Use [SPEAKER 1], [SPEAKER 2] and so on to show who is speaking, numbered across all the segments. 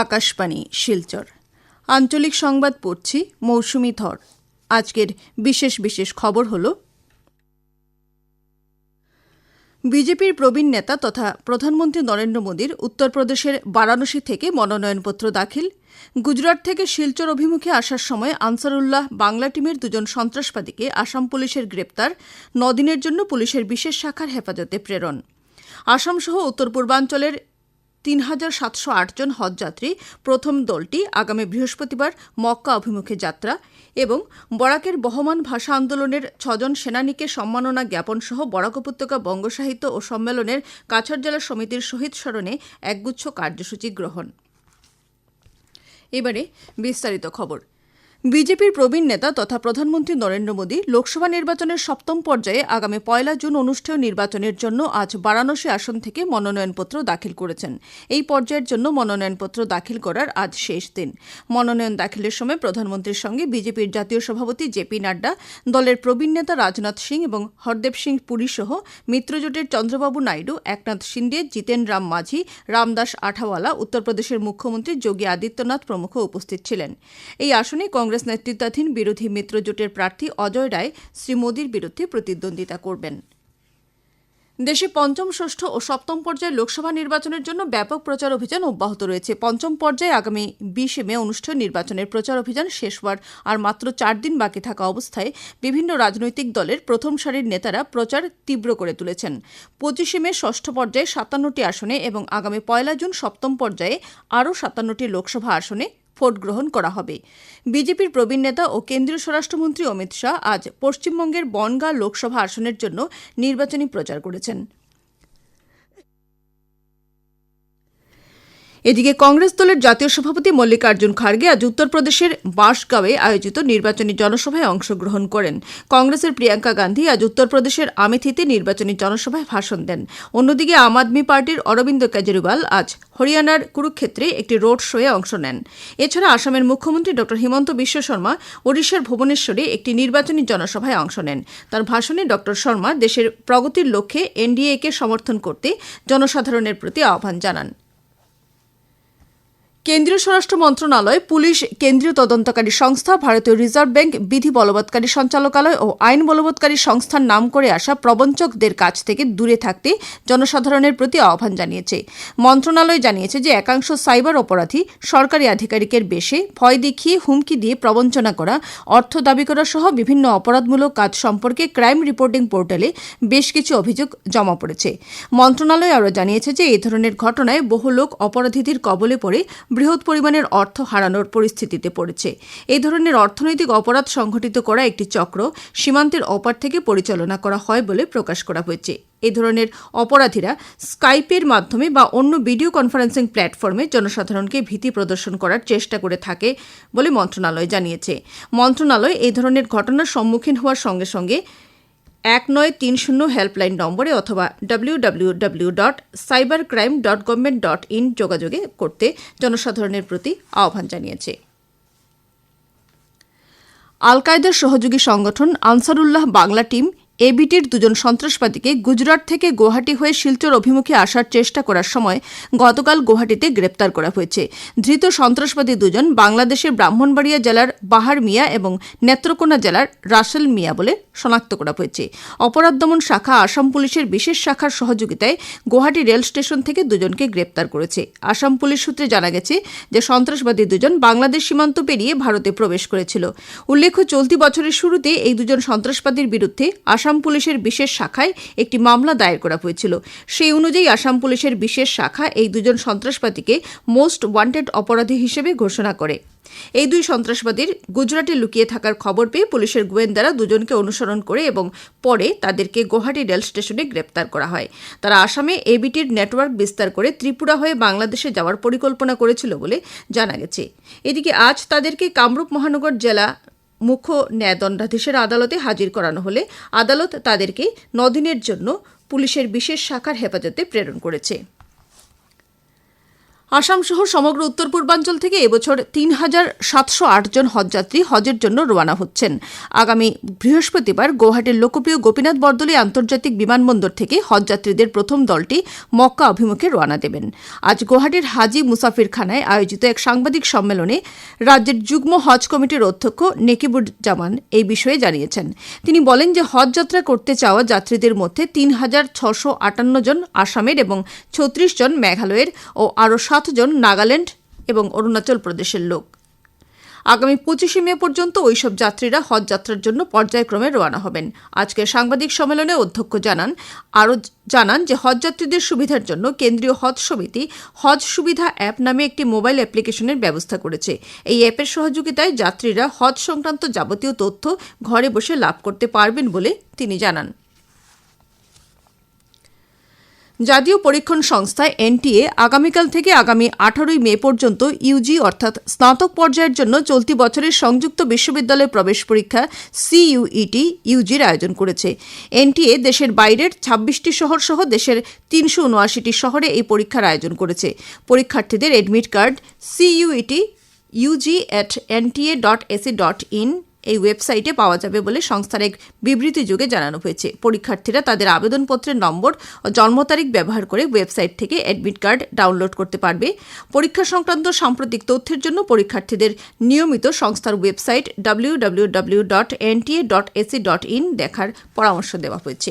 [SPEAKER 1] আকাশবাণী শিলচর আঞ্চলিক সংবাদ পড়ছি মৌসুমি ধর আজকের বিশেষ বিশেষ খবর হল বিজেপির প্রবীণ নেতা তথা প্রধানমন্ত্রী নরেন্দ্র মোদীর উত্তরপ্রদেশের বারাণসী থেকে মনোনয়নপত্র দাখিল গুজরাট থেকে শিলচর অভিমুখে আসার সময় আনসারুল্লাহ বাংলা টিমের দুজন সন্ত্রাসবাদীকে আসাম পুলিশের গ্রেপ্তার নদিনের জন্য পুলিশের বিশেষ শাখার হেফাজতে প্রেরণ আসামসহ উত্তর পূর্বাঞ্চলের তিন হাজার সাতশো আটজন হজযাত্রী প্রথম দলটি আগামী বৃহস্পতিবার মক্কা অভিমুখে যাত্রা এবং বরাকের বহমান ভাষা আন্দোলনের ছজন সেনানীকে সম্মাননা জ্ঞাপন সহ বরাক উপত্যকা বঙ্গসাহিত্য ও সম্মেলনের কাছাড় জেলা সমিতির শহীদ স্মরণে একগুচ্ছ কার্যসূচি গ্রহণ এবারে বিস্তারিত খবর বিজেপির প্রবীণ নেতা তথা প্রধানমন্ত্রী নরেন্দ্র মোদী লোকসভা নির্বাচনের সপ্তম পর্যায়ে আগামী পয়লা জুন অনুষ্ঠেয় নির্বাচনের জন্য আজ বারাণসী আসন থেকে মনোনয়নপত্র দাখিল করেছেন এই পর্যায়ের জন্য মনোনয়নপত্র দাখিল করার আজ শেষ দিন মনোনয়ন দাখিলের সময় প্রধানমন্ত্রীর সঙ্গে বিজেপির জাতীয় সভাপতি জেপি নাড্ডা দলের প্রবীণ নেতা রাজনাথ সিং এবং হরদেব সিং পুরী সহ মিত্রজোটের চন্দ্রবাবু নাইডু একনাথ শিন্দে জিতেন রাম মাঝি রামদাস আঠাওয়ালা উত্তরপ্রদেশের মুখ্যমন্ত্রী যোগী আদিত্যনাথ প্রমুখ উপস্থিত ছিলেন এই আসনে কংগ্রেস কংগ্রেস নেতৃত্বাধীন বিরোধী মিত্রজোটের প্রার্থী অজয় রায় শ্রী মোদীর বিরুদ্ধে প্রতিদ্বন্দ্বিতা করবেন দেশে পঞ্চম ষষ্ঠ ও সপ্তম পর্যায়ে লোকসভা নির্বাচনের জন্য ব্যাপক প্রচার অভিযান অব্যাহত রয়েছে পঞ্চম পর্যায়ে আগামী বিশে মে অনুষ্ঠেয় নির্বাচনের প্রচার অভিযান শেষ হওয়ার আর মাত্র চার দিন বাকি থাকা অবস্থায় বিভিন্ন রাজনৈতিক দলের প্রথম সারির নেতারা প্রচার তীব্র করে তুলেছেন পঁচিশে মে ষষ্ঠ পর্যায়ে সাতান্নটি আসনে এবং আগামী পয়লা জুন সপ্তম পর্যায়ে আরও সাতান্নটি লোকসভা আসনে ভোট গ্রহণ করা হবে বিজেপির প্রবীণ নেতা ও কেন্দ্রীয় স্বরাষ্ট্রমন্ত্রী অমিত শাহ আজ পশ্চিমবঙ্গের বনগাঁ লোকসভা আসনের জন্য নির্বাচনী প্রচার করেছেন এদিকে কংগ্রেস দলের জাতীয় সভাপতি মল্লিকার্জুন খার্গে আজ উত্তরপ্রদেশের বাঁশগাঁওয়ে আয়োজিত নির্বাচনী জনসভায় অংশগ্রহণ করেন কংগ্রেসের প্রিয়াঙ্কা গান্ধী আজ উত্তরপ্রদেশের আমেথিতে নির্বাচনী জনসভায় ভাষণ দেন অন্যদিকে আম আদমি পার্টির অরবিন্দ কেজরিওয়াল আজ হরিয়ানার কুরুক্ষেত্রে একটি রোড শোয়ে অংশ নেন এছাড়া আসামের মুখ্যমন্ত্রী ড হিমন্ত বিশ্ব শর্মা ওড়িশার ভুবনেশ্বরে একটি নির্বাচনী জনসভায় অংশ নেন তার ভাষণে ড শর্মা দেশের প্রগতির লক্ষ্যে এনডিএকে সমর্থন করতে জনসাধারণের প্রতি আহ্বান জানান কেন্দ্রীয় স্বরাষ্ট্র মন্ত্রণালয় পুলিশ কেন্দ্রীয় তদন্তকারী সংস্থা ভারতীয় রিজার্ভ ব্যাংক বিধি বলবৎকারী সঞ্চালকালয় ও আইন বলবৎকারী সংস্থার নাম করে আসা প্রবঞ্চকদের কাছ থেকে দূরে থাকতে জনসাধারণের প্রতি আহ্বান জানিয়েছে মন্ত্রণালয় জানিয়েছে যে একাংশ সাইবার অপরাধী সরকারি আধিকারিকের বেশে ভয় দেখিয়ে হুমকি দিয়ে প্রবঞ্চনা করা অর্থ দাবি করা সহ বিভিন্ন অপরাধমূলক কাজ সম্পর্কে ক্রাইম রিপোর্টিং পোর্টালে বেশ কিছু অভিযোগ জমা পড়েছে মন্ত্রণালয় আরও জানিয়েছে যে এই ধরনের ঘটনায় বহু লোক অপরাধীদের কবলে পড়ে বৃহৎ পরিমাণের অর্থ হারানোর পরিস্থিতিতে পড়েছে এই ধরনের অর্থনৈতিক অপরাধ সংঘটিত করা একটি চক্র সীমান্তের অপার থেকে পরিচালনা করা হয় বলে প্রকাশ করা হয়েছে এ ধরনের অপরাধীরা স্কাইপের মাধ্যমে বা অন্য ভিডিও কনফারেন্সিং প্ল্যাটফর্মে জনসাধারণকে ভীতি প্রদর্শন করার চেষ্টা করে থাকে বলে মন্ত্রণালয় জানিয়েছে মন্ত্রণালয় এই ধরনের ঘটনার সম্মুখীন হওয়ার সঙ্গে সঙ্গে এক নয় তিন শূন্য হেল্পলাইন নম্বরে অথবা W W dot cyber crime dot government dot in যোগাযোগে করতে জনসাধারণের প্রতি আহ্বান জানিয়েছে আল কায়দার সহযোগী সংগঠন আনসারুল্লাহ বাংলা টিম এবিটির দুজন সন্ত্রাসবাদীকে গুজরাট থেকে গুয়াহাটি হয়ে শিলচর অভিমুখে আসার চেষ্টা করার সময় গতকাল গুয়াহাটিতে গ্রেপ্তার করা হয়েছে ধৃত সন্ত্রাসবাদী দুজন বাংলাদেশের ব্রাহ্মণবাড়িয়া জেলার বাহার মিয়া এবং নেত্রকোনা জেলার রাসেল মিয়া বলে শনাক্ত করা হয়েছে অপরাধ দমন শাখা আসাম পুলিশের বিশেষ শাখার সহযোগিতায় গুয়াহাটি রেল স্টেশন থেকে দুজনকে গ্রেপ্তার করেছে আসাম পুলিশ সূত্রে জানা গেছে যে সন্ত্রাসবাদী দুজন বাংলাদেশ সীমান্ত পেরিয়ে ভারতে প্রবেশ করেছিল উল্লেখ্য চলতি বছরের শুরুতে এই দুজন সন্ত্রাসবাদীর বিরুদ্ধে আসাম পুলিশের বিশেষ শাখায় একটি মামলা দায়ের করা হয়েছিল সেই অনুযায়ী আসাম পুলিশের বিশেষ শাখা এই দুজন সন্ত্রাসবাদীকে মোস্ট ওয়ান্টেড অপরাধী হিসেবে ঘোষণা করে এই দুই সন্ত্রাসবাদীর গুজরাটে লুকিয়ে থাকার খবর পেয়ে পুলিশের গোয়েন্দারা দুজনকে অনুসরণ করে এবং পরে তাদেরকে গুয়াহাটি রেল স্টেশনে গ্রেপ্তার করা হয় তারা আসামে এবিটির নেটওয়ার্ক বিস্তার করে ত্রিপুরা হয়ে বাংলাদেশে যাওয়ার পরিকল্পনা করেছিল বলে জানা গেছে এদিকে আজ তাদেরকে কামরূপ মহানগর জেলা মুখ্য ন্যায়দণ্ডাধীশের আদালতে হাজির করানো হলে আদালত তাদেরকে নদিনের জন্য পুলিশের বিশেষ শাখার হেফাজতে প্রেরণ করেছে আসামসহ সমগ্র উত্তর পূর্বাঞ্চল থেকে এবছর তিন হাজার সাতশো আটজন হজযাত্রী হজের জন্য রোয়ানা হচ্ছেন আগামী বৃহস্পতিবার গৌহাটির লোকপ্রিয় গোপীনাথ বরদলি আন্তর্জাতিক বিমানবন্দর থেকে হজযাত্রীদের প্রথম দলটি মক্কা অভিমুখে রোয়ানা দেবেন আজ গৌহাটির হাজি মুসাফির খানায় আয়োজিত এক সাংবাদিক সম্মেলনে রাজ্যের যুগ্ম হজ কমিটির অধ্যক্ষ জামান এই বিষয়ে জানিয়েছেন তিনি বলেন যে হজযাত্রা করতে চাওয়া যাত্রীদের মধ্যে তিন হাজার ছশো আটান্ন জন আসামের এবং ছত্রিশ জন মেঘালয়ের ও আরও সাত সাতজন নাগাল্যান্ড এবং অরুণাচল প্রদেশের লোক আগামী পঁচিশে মে পর্যন্ত ওইসব যাত্রীরা হজ যাত্রার জন্য পর্যায়ক্রমে রওনা হবেন আজকের সাংবাদিক সম্মেলনে অধ্যক্ষ জানান আরও জানান যে হজযাত্রীদের সুবিধার জন্য কেন্দ্রীয় হজ সমিতি হজ সুবিধা অ্যাপ নামে একটি মোবাইল অ্যাপ্লিকেশনের ব্যবস্থা করেছে এই অ্যাপের সহযোগিতায় যাত্রীরা হজ সংক্রান্ত যাবতীয় তথ্য ঘরে বসে লাভ করতে পারবেন বলে তিনি জানান জাতীয় পরীক্ষণ সংস্থা এনটিএ আগামীকাল থেকে আগামী আঠারোই মে পর্যন্ত ইউজি অর্থাৎ স্নাতক পর্যায়ের জন্য চলতি বছরের সংযুক্ত বিশ্ববিদ্যালয় প্রবেশ পরীক্ষা সিইউইটি ইউজির আয়োজন করেছে এনটিএ দেশের বাইরের ছাব্বিশটি শহর সহ দেশের তিনশো উনআশিটি শহরে এই পরীক্ষার আয়োজন করেছে পরীক্ষার্থীদের admit card CUET UG at NTA dot AC dot in এই ওয়েবসাইটে পাওয়া যাবে বলে সংস্থার এক বিবৃতি যুগে জানানো হয়েছে পরীক্ষার্থীরা তাদের আবেদনপত্রের নম্বর ও জন্ম তারিখ ব্যবহার করে ওয়েবসাইট থেকে অ্যাডমিট কার্ড ডাউনলোড করতে পারবে পরীক্ষা সংক্রান্ত সাম্প্রতিক তথ্যের জন্য পরীক্ষার্থীদের নিয়মিত সংস্থার website W W W dot NTA dot AC dot in দেখার পরামর্শ দেওয়া হয়েছে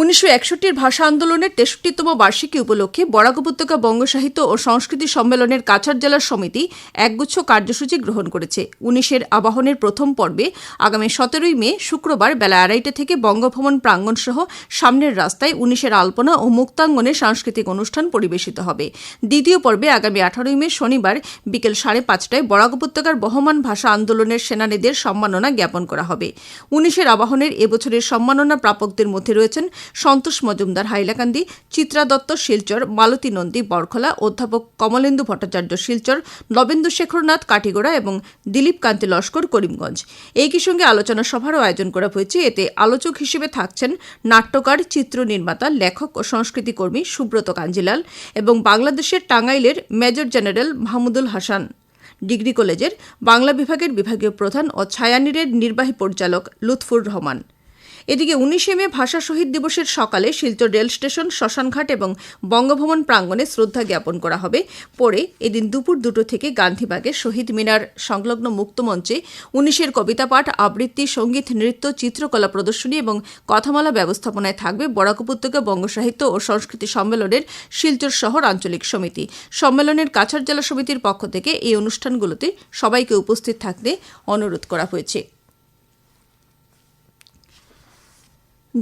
[SPEAKER 1] উনিশশো একষট্টির ভাষা আন্দোলনের তেষট্টিতম বার্ষিকী উপলক্ষে বরাক উপত্যকা বঙ্গ সাহিত্য ও সংস্কৃতি সম্মেলনের কাছাড় জেলার সমিতি একগুচ্ছ কার্যসূচি গ্রহণ করেছে উনিশের আবাহনের প্রথম পর্বে আগামী সতেরোই মে শুক্রবার বেলা আড়াইটা থেকে বঙ্গভবন প্রাঙ্গণ সহ সামনের রাস্তায় উনিশের আলপনা ও মুক্তাঙ্গনে সাংস্কৃতিক অনুষ্ঠান পরিবেশিত হবে দ্বিতীয় পর্বে আগামী আঠারোই মে শনিবার বিকেল সাড়ে পাঁচটায় বরাক উপত্যকার বহমান ভাষা আন্দোলনের সেনানীদের সম্মাননা জ্ঞাপন করা হবে উনিশের আবাহনের এবছরের সম্মাননা প্রাপকদের মধ্যে রয়েছেন সন্তোষ মজুমদার হাইলাকান্দি চিত্রা দত্ত শিলচর মালতী নন্দী বরখলা অধ্যাপক কমলেন্দু ভট্টাচার্য শিলচর নবেন্দু শেখরনাথ কাটিগোড়া এবং দিলীপ কান্তি লস্কর করিমগঞ্জ একই সঙ্গে আলোচনা সভারও আয়োজন করা হয়েছে এতে আলোচক হিসেবে থাকছেন নাট্যকার চিত্র নির্মাতা লেখক ও সংস্কৃতি কর্মী সুব্রত কাঞ্জিলাল এবং বাংলাদেশের টাঙ্গাইলের major general Mahmudul Hasan degree কলেজের বাংলা বিভাগের বিভাগীয় প্রধান ও ছায়ানীরের নির্বাহী পরিচালক লুৎফুর রহমান এদিকে উনিশে মে ভাষা শহীদ দিবসের সকালে শিলচর রেল স্টেশন শ্মশানঘাট এবং বঙ্গভবন প্রাঙ্গণে শ্রদ্ধা জ্ঞাপন করা হবে পরে এদিন দুপুর দুটো থেকে গান্ধীবাগের শহীদ মিনার সংলগ্ন মুক্তমঞ্চে উনিশের কবিতা পাঠ আবৃত্তি সঙ্গীত নৃত্য চিত্রকলা প্রদর্শনী এবং কথামালা ব্যবস্থাপনায় থাকবে বরাক উপত্যকা বঙ্গ সাহিত্য ও সংস্কৃতি সম্মেলনের শিলচর শহর আঞ্চলিক সমিতি সম্মেলনের কাছাড় জেলা সমিতির পক্ষ থেকে এই অনুষ্ঠানগুলোতে সবাইকে উপস্থিত থাকতে অনুরোধ করা হয়েছে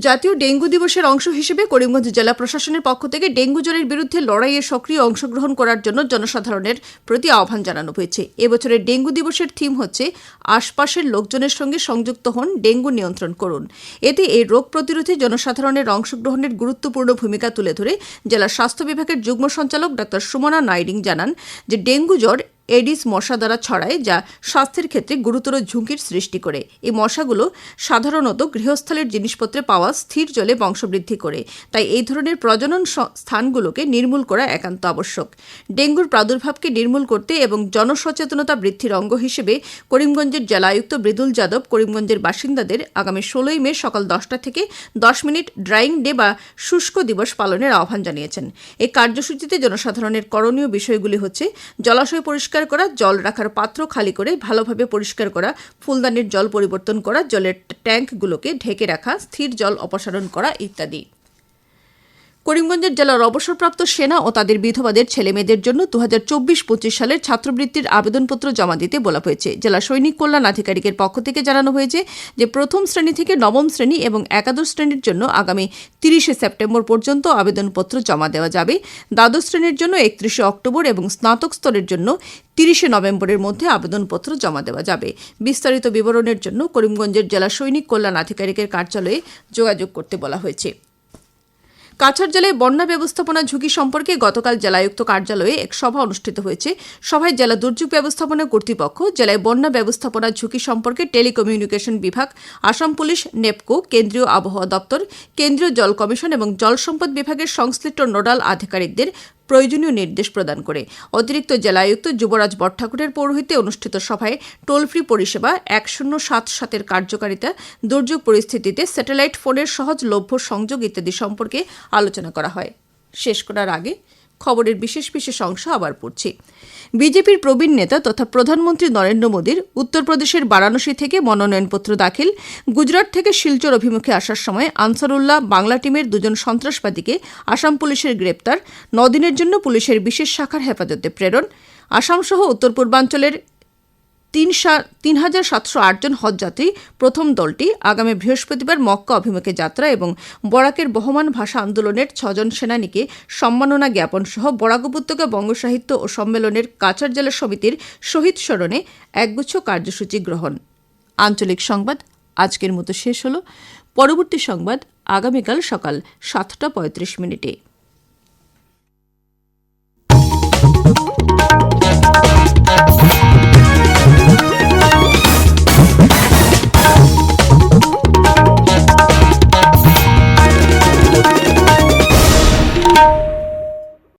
[SPEAKER 1] জাতীয় ডেঙ্গু দিবসের অংশ হিসেবে করিমগঞ্জ জেলা প্রশাসনের পক্ষ থেকে ডেঙ্গু জ্বরের বিরুদ্ধে লড়াইয়ে সক্রিয় অংশগ্রহণ করার জন্য জনসাধারণের প্রতি আহ্বান জানানো হয়েছে এবছরের ডেঙ্গু দিবসের থিম হচ্ছে আশপাশের লোকজনের সঙ্গে সংযুক্ত হন ডেঙ্গু নিয়ন্ত্রণ করুন এতে এই রোগ প্রতিরোধে জনসাধারণের অংশগ্রহণের গুরুত্বপূর্ণ ভূমিকা তুলে ধরে জেলা স্বাস্থ্য বিভাগের যুগ্ম সঞ্চালক ডাক্তার সুমনা নাইডিং জানান যে ডেঙ্গু জ্বর এডিস মশা দ্বারা ছড়ায় যা স্বাস্থ্যের ক্ষেত্রে গুরুতর ঝুঁকির সৃষ্টি করে এই মশাগুলো সাধারণত গৃহস্থলের জিনিসপত্রে পাওয়া স্থির জলে বংশবৃদ্ধি করে তাই এই ধরনের প্রজনন স্থানগুলোকে নির্মূল করা একান্ত আবশ্যক ডেঙ্গুর প্রাদুর্ভাবকে নির্মূল করতে এবং জনসচেতনতা বৃদ্ধির অঙ্গ হিসেবে করিমগঞ্জের জেলা আয়ুক্ত মৃদুল যাদব করিমগঞ্জের বাসিন্দাদের আগামী ষোলোই মে সকাল দশটা থেকে দশ মিনিট ড্রাইং ডে বা শুষ্ক দিবস পালনের আহ্বান জানিয়েছেন এই কার্যসূচিতে জনসাধারণের করণীয় বিষয়গুলি হচ্ছে জলাশয় পরিষ্কার পরিষ্কার করা জল রাখার পাত্র খালি করে ভালোভাবে পরিষ্কার করা ফুলদানির জল পরিবর্তন করা জলের ট্যাঙ্কগুলোকে ঢেকে রাখা স্থির জল অপসারণ করা ইত্যাদি করিমগঞ্জের জেলার অবসরপ্রাপ্ত সেনা ও তাদের বিধবাদের ছেলে মেয়েদের জন্য দু হাজার চব্বিশ পঁচিশ সালের ছাত্রবৃত্তির আবেদনপত্র জমা দিতে বলা হয়েছে জেলা সৈনিক কল্যাণ আধিকারিকের পক্ষ থেকে জানানো হয়েছে যে প্রথম শ্রেণী থেকে নবম শ্রেণী এবং একাদশ শ্রেণীর জন্য আগামী তিরিশে সেপ্টেম্বর পর্যন্ত আবেদনপত্র জমা দেওয়া যাবে দ্বাদশ শ্রেণীর জন্য একত্রিশে অক্টোবর এবং স্নাতক স্তরের জন্য তিরিশে নভেম্বরের মধ্যে আবেদনপত্র জমা দেওয়া যাবে বিস্তারিত বিবরণের জন্য করিমগঞ্জের জেলা সৈনিক কল্যাণ আধিকারিকের কার্যালয়ে যোগাযোগ করতে বলা হয়েছে কাছাড় জেলায় বন্যা ব্যবস্থাপনা ঝুঁকি সম্পর্কে গতকাল জেলায়ুক্ত কার্যালয়ে এক সভা অনুষ্ঠিত হয়েছে সভায় জেলা দুর্যোগ ব্যবস্থাপনা কর্তৃপক্ষ জেলায় বন্যা ব্যবস্থাপনা ঝুঁকি সম্পর্কে টেলিকমিউনিকেশন বিভাগ আসাম পুলিশ নেপকো কেন্দ্রীয় আবহাওয়া দপ্তর কেন্দ্রীয় জল কমিশন এবং জল সম্পদ বিভাগের সংশ্লিষ্ট নোডাল আধিকারিকদের প্রয়োজনীয় নির্দেশ প্রদান করে অতিরিক্ত জেলায়ুক্ত যুবরাজ বটঠাকুরের পৌরোহিত্যে অনুষ্ঠিত সভায় টোল ফ্রি পরিষেবা এক শূন্য সাত সাতের কার্যকারিতা দুর্যোগ পরিস্থিতিতে স্যাটেলাইট ফোনের সহজলভ্য সংযোগ ইত্যাদি সম্পর্কে আলোচনা করা হয় শেষ করার আগে খবরের বিশেষ বিশেষ অংশ আবার পড়ছি বিজেপির প্রবীণ নেতা তথা প্রধানমন্ত্রী নরেন্দ্র মোদীর উত্তরপ্রদেশের বারাণসী থেকে মনোনয়নপত্র দাখিল গুজরাট থেকে শিলচর অভিমুখে আসার সময় আনসারুল্লাহ বাংলা টিমের দুজন সন্ত্রাসবাদীকে আসাম পুলিশের গ্রেপ্তার নদিনের জন্য পুলিশের বিশেষ শাখার হেফাজতে প্রেরণ আসামসহ উত্তর পূর্বাঞ্চলের তিন তিন হাজার সাতশো আটজন হজযাত্রী প্রথম দলটি আগামী বৃহস্পতিবার মক্কা অভিমুখে যাত্রা এবং বরাকের বহমান ভাষা আন্দোলনের ছজন সেনানীকে সম্মাননা জ্ঞাপন সহ বরাক উপত্যকা বঙ্গসাহিত্য ও সম্মেলনের কাছাড় জেলা সমিতির শহীদ স্মরণে একগুচ্ছ কার্যসূচি গ্রহণ আঞ্চলিক সংবাদ আজকের মতো শেষ হল পরবর্তী সংবাদ আগামীকাল সকাল সাতটা পঁয়ত্রিশ মিনিটে